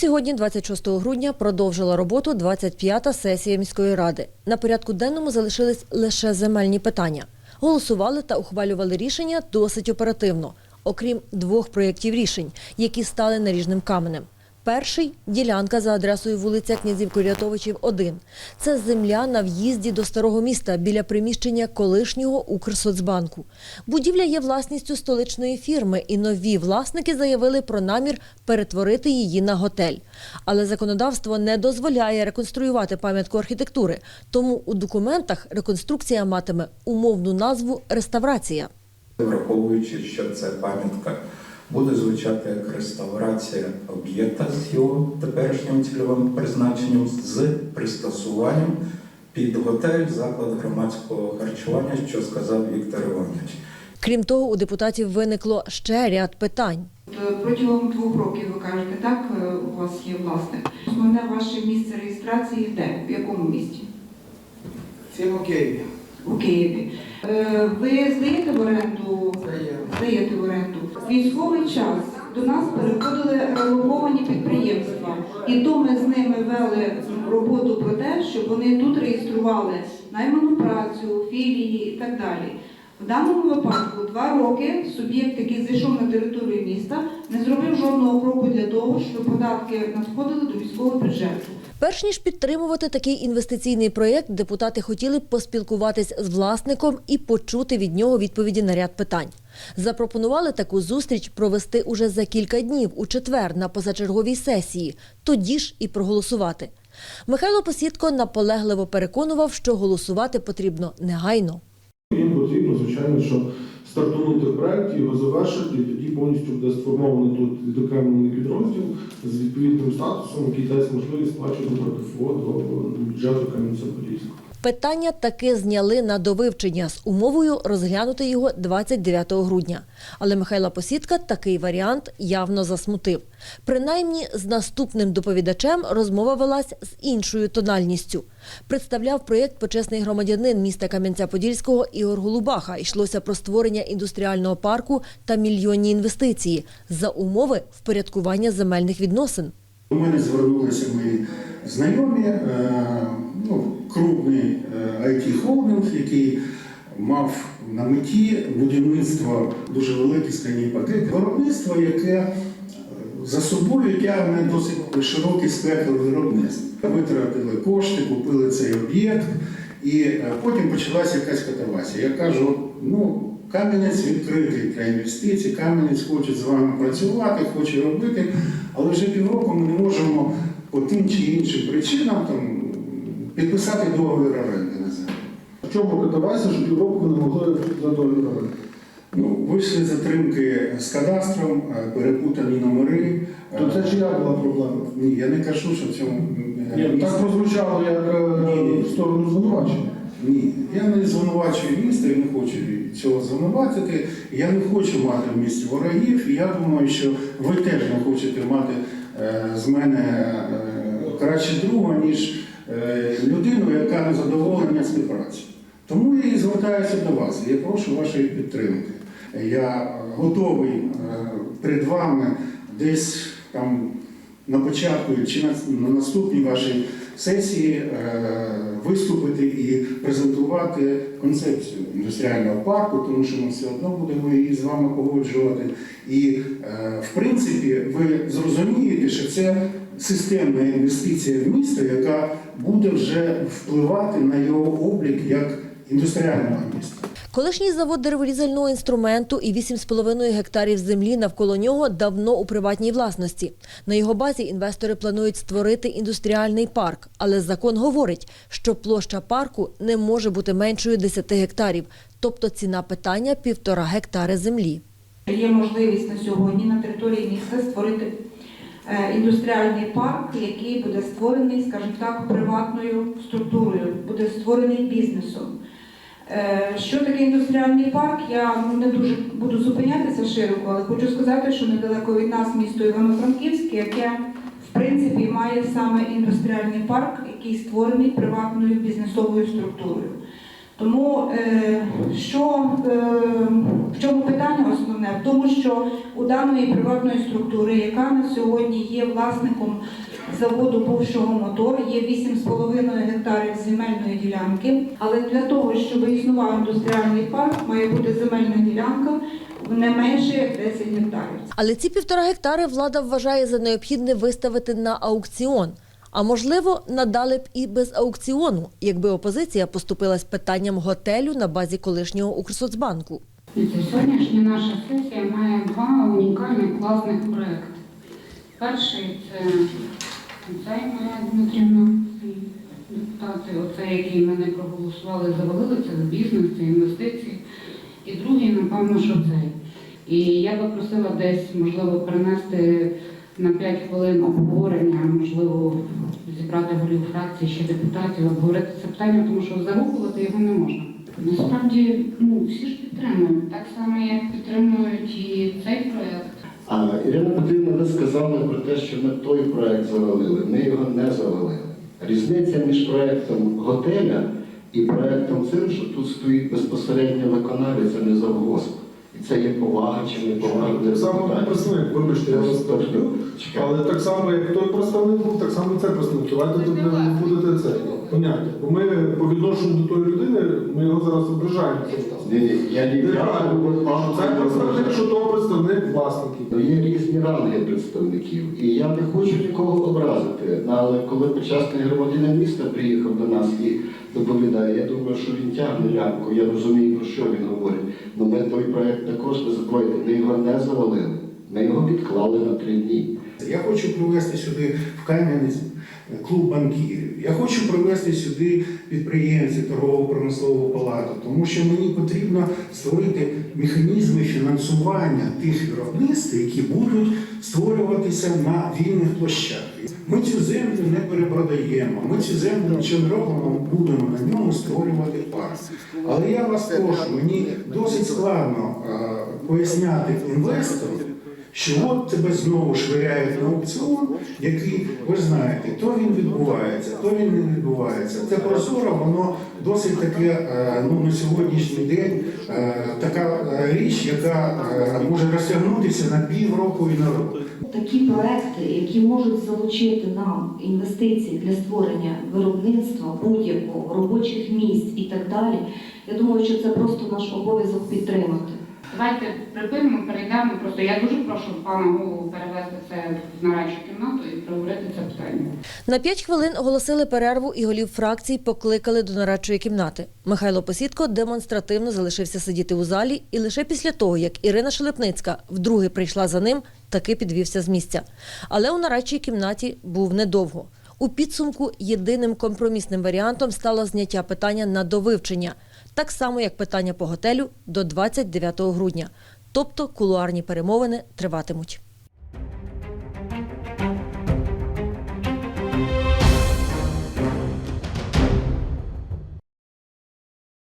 Сьогодні, 26 грудня, продовжила роботу 25-та сесія міської ради. На порядку денному залишились лише земельні питання. Голосували та ухвалювали рішення досить оперативно, окрім двох проєктів рішень, які стали наріжним каменем. Перший ділянка за адресою вулиця Князів Курятовичів, 1. Це земля на в'їзді до старого міста біля приміщення колишнього Укрсоцбанку. Будівля є власністю столичної фірми, і нові власники заявили про намір перетворити її на готель. Але законодавство не дозволяє реконструювати пам'ятку архітектури, тому у документах реконструкція матиме умовну назву реставрація. Враховуючи, що це пам'ятка буде звучати як реставрація об'єкта з його теперішнім цільовим призначенням з пристосуванням під готель, заклад громадського харчування, що сказав Віктор Іванович. Крім того, у депутатів виникло ще ряд питань. Е, Протягом двох років ви кажете, так е, у вас є власник. Основне ваше місце реєстрації де? В якому місті? Всім окей. У Києві. Е, Ви здаєте в оренду? Здаєте в оренду. Військовий час до нас переходили релоковані підприємства, і то ми з ними вели роботу про те, щоб вони тут реєстрували найману працю, філії і так далі. В даному випадку два роки суб'єкт, який зайшов на територію міста, зробив жодного кроку для того, щоб податки надходили до військового бюджету. Перш ніж підтримувати такий інвестиційний проєкт, депутати хотіли б поспілкуватись з власником і почути від нього відповіді на ряд питань. Запропонували таку зустріч провести уже за кілька днів у четвер на позачерговій сесії, тоді ж і проголосувати. Михайло Посідко наполегливо переконував, що голосувати потрібно негайно. Їм потрібно, звичайно, що стартунути проект, його завершити, і тоді повністю буде сформований тут відокремлений підрозділ з відповідним статусом, який дасть можливість сплачувати ПДФО до бюджету Кам'янця-Подільського. Питання таки зняли на довивчення з умовою розглянути його 29 грудня. Але Михайла Посідка такий варіант явно засмутив. Принаймні, з наступним доповідачем розмова велась з іншою тональністю. Представляв проєкт почесний громадянин міста Кам'янця-Подільського Ігор Голубаха. Йшлося про створення індустріального парку та мільйонні інвестиції за умови впорядкування земельних відносин. До мене звернулися мої знайомі, е, ну, крупний IT-холдинг, який мав на меті будівництво дуже великий скляний пакет, виробництво, яке е, за собою тягне досить широкий спектр виробництв. Витратили кошти, купили цей об'єкт, і е, потім почалася якась катавасія. Я кажу, ну. Кам'янець відкритий для інвестицій, Кам'янець хоче з вами працювати, хоче робити, але вже півроку ми не можемо по тим чи іншим причинам там, підписати договір оренди на землю. В чому катавайся, що півроку не могли за договір оренди? Ну, вийшли затримки з кадастром, е, перепутані номери. То це чия була проблема? Ні, я не кажу, що в цьому е, Ні, ну, так прозвучало як е, в сторону звинувачення. Ні, я не звинувачую місто і не хочу цього звинуватити. Я не хочу мати в місті ворогів. Я думаю, що ви теж не хочете мати е, з мене е, краще друга, ніж е, людину, яка не задоволена співпрацею. Тому я і звертаюся до вас. Я прошу вашої підтримки. Я готовий перед вами десь там на початку чи на наступній вашій сесії е, виступити і презентувати концепцію індустріального парку, тому що ми все одно будемо її з вами погоджувати. І е, в принципі ви зрозумієте, що це системна інвестиція в місто, яка буде вже впливати на його облік як індустріального міста. Колишній завод дереворізального інструменту і 8,5 гектарів землі навколо нього давно у приватній власності. На його базі інвестори планують створити індустріальний парк, але закон говорить, що площа парку не може бути меншою 10 гектарів, тобто ціна питання півтора гектари землі. Є можливість на сьогодні на території міста створити е, індустріальний парк, який буде створений, скажімо так, приватною структурою, буде створений бізнесом. Е, Що таке індустріальний парк? Я не дуже буду зупинятися широко, але хочу сказати, що недалеко від нас місто Івано-Франківське, яке в принципі має саме індустріальний парк, який створений приватною бізнесовою структурою. Тому е, що, е, в чому питання основне? В тому, що у даної приватної структури, яка на сьогодні є власником заводу бувшого мотор, є 8,5 гектарів земельної ділянки. Але для того, щоб існував індустріальний парк, має бути земельна ділянка не менше як 10 гектарів. Але ці півтора гектари влада вважає за необхідне виставити на аукціон. А можливо, надали б і без аукціону, якби опозиція поступилась питанням готелю на базі колишнього Укрсоцбанку. Сьогоднішня наша сесія має два унікальних класних проекти. Перший це цей Марія Дмитрівна, депутати, оце, який ми не проголосували, завалили це бізнес, це інвестиції. І другий, напевно, що цей. І я би просила десь, можливо, перенести на 5 хвилин обговорення, можливо, зібрати голів фракції ще депутатів, обговорити це питання, тому що зарухувати його не можна. Насправді, ну всі ж підтримують, так само як підтримують і цей проект. А Ірина Петрівна, ви сказали про те, що ми той проект завалили. Ми його не завалили. Різниця між проектом готеля і проектом цим, що тут стоїть безпосередньо виконавець, а не завгосп. Це є повага чи не повага Так само представник, вибачте, я вас перебив. Але так само, як той представник був, так само і цей представник. Давайте тут не будете це поняття. Бо ми по відношенню до тої людини, ми його зараз ображаємо. Ні, ні, я випадку Це представник, що то представник власників. Ну, Є різні ранги представників, і я не хочу нікого образити. Але коли почесний громадянин міста приїхав до нас і доповідає, я думаю, що він тягне лямку, я розумію, про що він говорить. Ну ми той проект також не забувайте, ми його не завалили. Ми його відклали на три дні. Я хочу привести сюди в Кам'янець е, клуб банкірів. Я хочу привести сюди підприємців торгово-промислового палату, тому що мені потрібно створити механізми фінансування тих виробництв, які будуть створюватися на вільних площах. Ми цю землю не перепродаємо. Ми цю землю нічого не робимо, будемо на ньому створювати парк. Але я вас прошу, мені досить складно е, поясняти інвестору, що от тебе знову швиряють на аукціон, який, ви знаєте, то він відбувається, то він не відбувається. Це прозоро, воно досить таке е, ну, на сьогоднішній день е, така е, річ, яка може розтягнутися на півроку і на рок. Такі проекти, які можуть залучити нам інвестиції для створення виробництва будь-якого робочих місць і так далі. Я думаю, що це просто наш обов'язок підтримати. Давайте припинимо, перейдемо. Просто я дуже прошу пана голову перевести це в нарадчу кімнату і проговорити це питання. На п'ять хвилин оголосили перерву і голів фракцій покликали до нарадчої кімнати. Михайло Посідко демонстративно залишився сидіти у залі, і лише після того, як Ірина Шелепницька вдруге прийшла за ним, таки підвівся з місця. Але у нарадчій кімнаті був недовго. У підсумку єдиним компромісним варіантом стало зняття питання на довивчення, так само як питання по готелю до 29 грудня. Тобто кулуарні перемовини триватимуть.